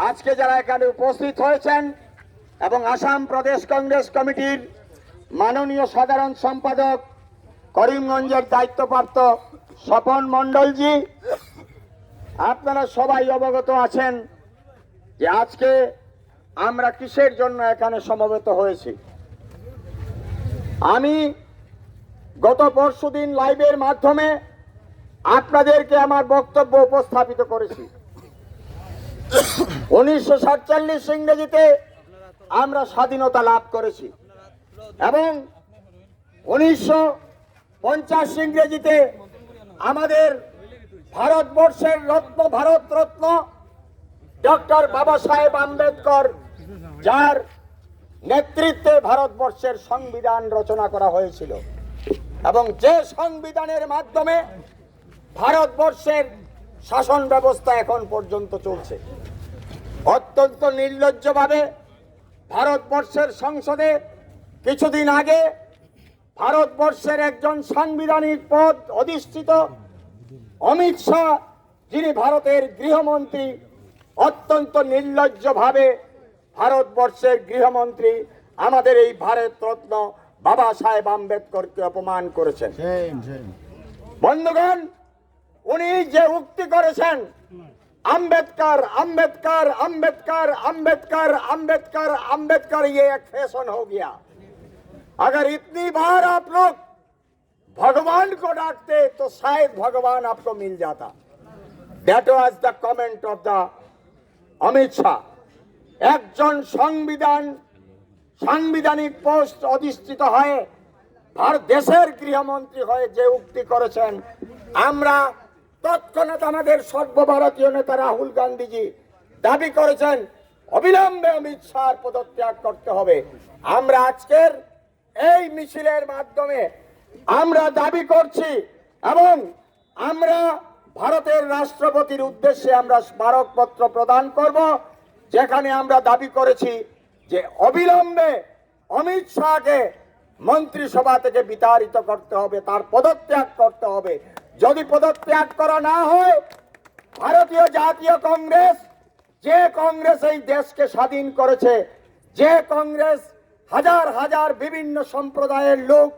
আজকে যারা এখানে উপস্থিত হয়েছেন এবং আসাম প্রদেশ কংগ্রেস কমিটির মাননীয় সাধারণ সম্পাদক করিমগঞ্জের দায়িত্বপ্রাপ্ত স্বপন মণ্ডলজি, আপনারা সবাই অবগত আছেন যে আজকে আমরা কিসের জন্য এখানে সমবেত হয়েছি। আমি গত পরশুদিন লাইভের মাধ্যমে আপনাদেরকে আমার বক্তব্য উপস্থাপিত করেছি। উনিশশো সাতচল্লিশ ইংরেজিতে আমরা স্বাধীনতা লাভ করেছি। এবং উনিশশো পঞ্চাশ ইংরেজিতে আমাদের ভারতবর্ষের রত্ন, ভারত রত্ন ডক্টর বাবা সাহেব আম্বেদকর, যার নেতৃত্বে ভারতবর্ষের সংবিধান রচনা করা হয়েছিল। এবং যে সংবিধানের মাধ্যমে ভারতবর্ষের শাসন ব্যবস্থা এখন পর্যন্ত চলছে। অত্যন্ত নির্লজ্জভাবে ভারতবর্ষের সংসদে কিছুদিন আগে ভারতবর্ষের একজন সাংবিধানিক পদ অধিষ্ঠিত অমিত শাহ যিনি ভারতের গৃহমন্ত্রী অত্যন্ত নির্লজ্জভাবে ভারতবর্ষের গৃহমন্ত্রী আমাদের এই ভারত রত্ন বাবা সাহেব আম্বেদকরকে অপমান করেছেন। বন্ধুগণ উনি যে উক্তি করেছেন, আম্বেদকর আম্বেদকর আম্বেদকর আম্বেদকর আম্বেদকর আম্বেদকর ये এক ফ্যাশন हो गया अगर इतनी बार आप लोग भगवान को डांटते तो शायद भगवान आपको मिल जाता that was the Amit Shah একজন সংবিধান, সাংবিধানিক পোস্ট অধিষ্ঠিত হয়ে, ভারত দেশের গৃহমন্ত্রী হয়ে যে উক্তি করেছেন, আমরা তৎক্ষণাৎ আমাদের সর্বভারতীয় নেতা রাহুল গান্ধীজি দাবি করেছেন, অবিলম্বে অমিত শাহ পদত্যাগ করতে হবে। আমরা আজকের এই মিছিলের মাধ্যমে আমরা দাবি করছি এবং আমরা ভারতের রাষ্ট্রপতির উদ্দেশ্যে আমরা স্মারকপত্র প্রদান করব, যেখানে আমরা দাবি করেছি যে অবিলম্বে অমিত শাহকে মন্ত্রিসভা থেকে বিতাড়িত করতে হবে, তার পদত্যাগ করতে হবে। যদি পদত্যাগ করা না হয়, ভারতীয় জাতীয় কংগ্রেস যে কংগ্রেস এই দেশকে স্বাধীন করেছে, যে কংগ্রেস হাজার হাজার বিভিন্ন সম্প্রদায়ের লোক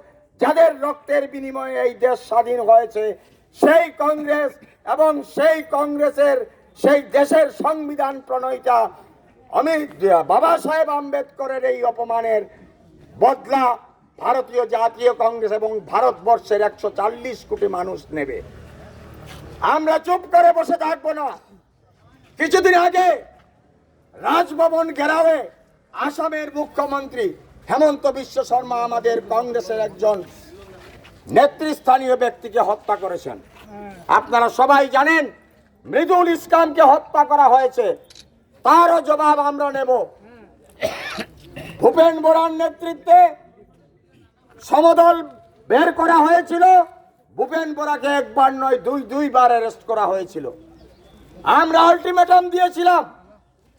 যাদের রক্তের বিনিময়ে এই দেশ স্বাধীন হয়েছে, সেই কংগ্রেস এবং সেই কংগ্রেসের, সেই দেশের সংবিধান প্রণয়িতা অমিত বাবা সাহেব আম্বেদকরের এই অপমানের বদলা ভারতীয় জাতীয় কংগ্রেস এবং ভারতবর্ষের একশো চাল্লিশ কোটি মানুষ নেবে। আমরা চুপ করে বসে থাকব না। কিছুদিন আগে রাজভবন ঘেরাওয়ে আসামের মুখ্যমন্ত্রী হেমন্ত বিশ্ব শর্মা আমাদের কংগ্রেসের একজন নেতৃস্থানীয় ব্যক্তিকে হত্যা করেছেন। আপনারা সবাই জানেন, মৃদুল ইসলামকে হত্যা করা হয়েছে। তারও জবাব আমরা নেব। ভূপেন বোরার নেতৃত্বে সমদল বের করা হয়েছিল ভূপেন বোরাকে একবার নয়, দুই, দুইবার অ্যারেস্ট করা হয়েছিল আমরা আলটিমেটাম দিয়েছিলাম,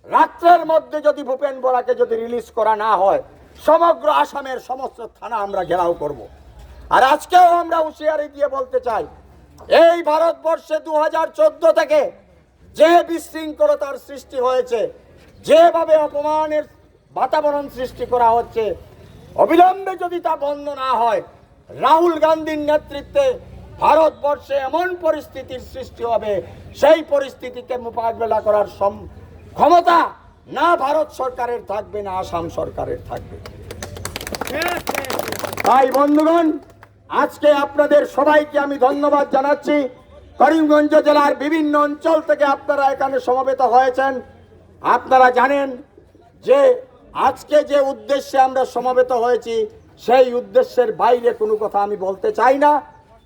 রাত্রের মধ্যে যদি ভূপেন বোরাকে যদি রিলিজ করা না হয়, সমগ্র আসামের সমস্ত থানা আমরা ঘেরাও করব। আর আজকেও আমরা হুঁশিয়ারি দিয়ে বলতে চাই, এই ভারতবর্ষে দু হাজার চোদ্দ থেকে যে বিশৃঙ্খলতার সৃষ্টি হয়েছে, যেভাবে অপমানের বাতাবরণ সৃষ্টি করা হচ্ছে অবিলম্বে যদি তা বন্ধ না হয়, রাহুল গান্ধীর নেতৃত্বে ভারতবর্ষে এমন পরিস্থিতির সৃষ্টি হবে, সেই পরিস্থিতিকে মোকাবেলা করার ক্ষমতা না ভারত সরকারের থাকবে, না আসাম সরকারের থাকবে। তাই বন্ধুগণ, আজকে আপনাদের সবাইকে আমি ধন্যবাদ জানাচ্ছি। করিমগঞ্জ জেলার বিভিন্ন অঞ্চল থেকে আপনারা এখানে সমবেত হয়েছেন। আপনারা জানেন যে আজকে যে উদ্দেশ্যে আমরা সমবেত হয়েছি, সেই উদ্দেশ্যের বাইরে কোনো কথা আমি বলতে চাই না।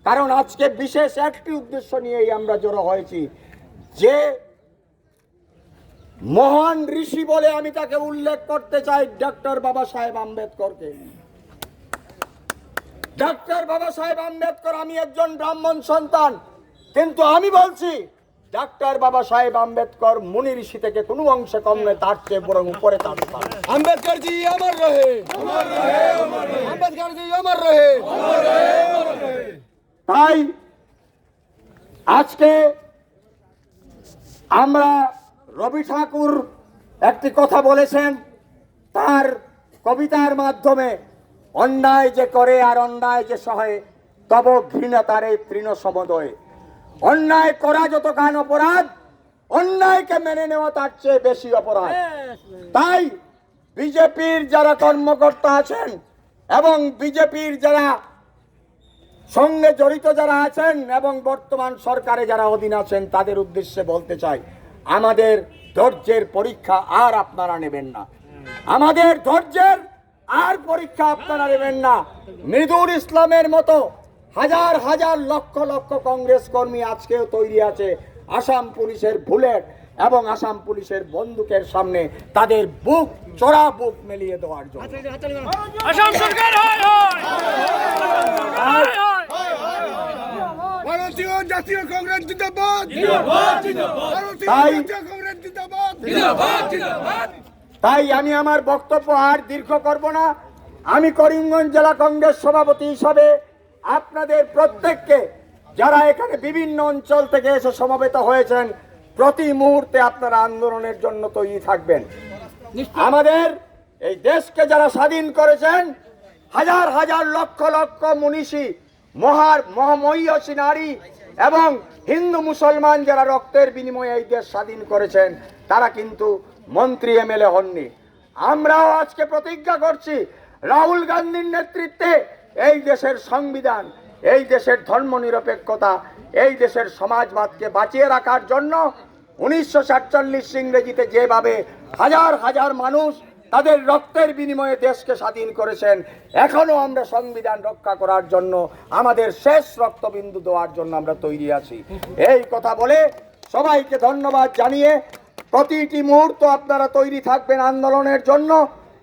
কারণ আজকে বিশেষ একটি উদ্দেশ্য নিয়েই আমরা জড়ো হয়েছি। যে মহান ঋষি বলে আমি তাকে উল্লেখ করতে চাই ডক্টর বাবা সাহেব আম্বেদকরকে। ডক্টর বাবা সাহেব আম্বেদকর, আমি একজন ব্রাহ্মণ সন্তান, কিন্তু আমি বলছি ডাক্তার বাবা সাহেব আম্বেদকর মুনি ঋষি থেকে কোনো অংশে কম নয় তার চেয়ে বরং উপরে তার আম্বেদকর জি আমার রহে। আম্বেদকর জি আমার রহে। তাই আজকে আমরা রবি ঠাকুর একটি কথা বলেছেন তার কবিতার মাধ্যমে অন্যায় যে করে আর অন্যায় যে সহে তব ঘৃণা তার এই তৃণ সমদয়ে। অন্যায় করা যত গান অপরাধ অন্যায়কে মেনে নেওয়া তার চেয়ে বেশি অপরাধ। তাই বিজেপির যারা কর্মকর্তা আছেন এবং বিজেপির যারা সঙ্গে জড়িত যারা আছেন এবং বর্তমান সরকারে যারা অধীন আছেন তাদের উদ্দেশ্যে বলতে চাই আমাদের ধৈর্যের পরীক্ষা আর আপনারা নেবেন না। আমাদের ধৈর্যের আর পরীক্ষা আপনারা নেবেন না। মৃদুর ইসলামের মতো হাজার হাজার লক্ষ লক্ষ কংগ্রেস কর্মী আজকেও তৈরি আছে আসাম পুলিশের বুলেট এবং আসাম পুলিশের বন্দুকের সামনে তাদের বুক চড়া বুক মেলিয়ে দেওয়ার জন্য। আসাম সরকার হয় হয়। হয় হয় ভারতীয় জাতীয় কংগ্রেস জিন্দাবাদ। ভারতীয় তাই- জাতীয় কংগ্রেস জিন্দাবাদ। তাই আমি আমার বক্তব্য আর দীর্ঘ করব না। আমি করিমগঞ্জ জেলা কংগ্রেস সভাপতি হিসাবে আপনাদের প্রত্যেককে যারা এখানে বিভিন্ন অঞ্চল থেকে এসে সমবেত হয়েছেন প্রতি মুহূর্তে আপনারা আন্দোলনের জন্য তৈরি থাকবেন। আমাদের এই দেশকে যারা স্বাধীন করেছেন হাজার হাজার লক্ষ লক্ষ মনীষী মহার মহামহিষী নারী এবং হিন্দু মুসলমান যারা রক্তের বিনিময়ে এই দেশ স্বাধীন করেছেন তারা কিন্তু মন্ত্রী এমএলএ হননি। আমরাও আজকে প্রতিজ্ঞা করছি রাহুল গান্ধীর নেতৃত্বে এই দেশের সংবিধান, এই দেশের ধর্মনিরপেক্ষতা, এই দেশের সমাজবাদকে বাঁচিয়ে রাখার জন্য উনিশশো সাতচল্লিশ ইংরেজিতে যেভাবে হাজার হাজার মানুষ তাদের রক্তের বিনিময়ে দেশকে স্বাধীন করেছেন এখনও আমরা সংবিধান রক্ষা করার জন্য, আমাদের শেষ রক্তবিন্দু দেওয়ার জন্য আমরা তৈরি আছি। এই কথা বলে সবাইকে ধন্যবাদ জানিয়ে প্রতিটি মুহূর্ত আপনারা তৈরি থাকবেন আন্দোলনের জন্য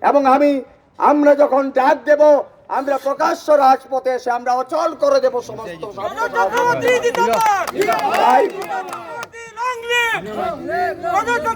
এবং আমি, আমরা যখন ডাক দেব আমরা প্রকাশ্য রাজপথে এসে আমরা অচল করে দেব সমস্ত তাই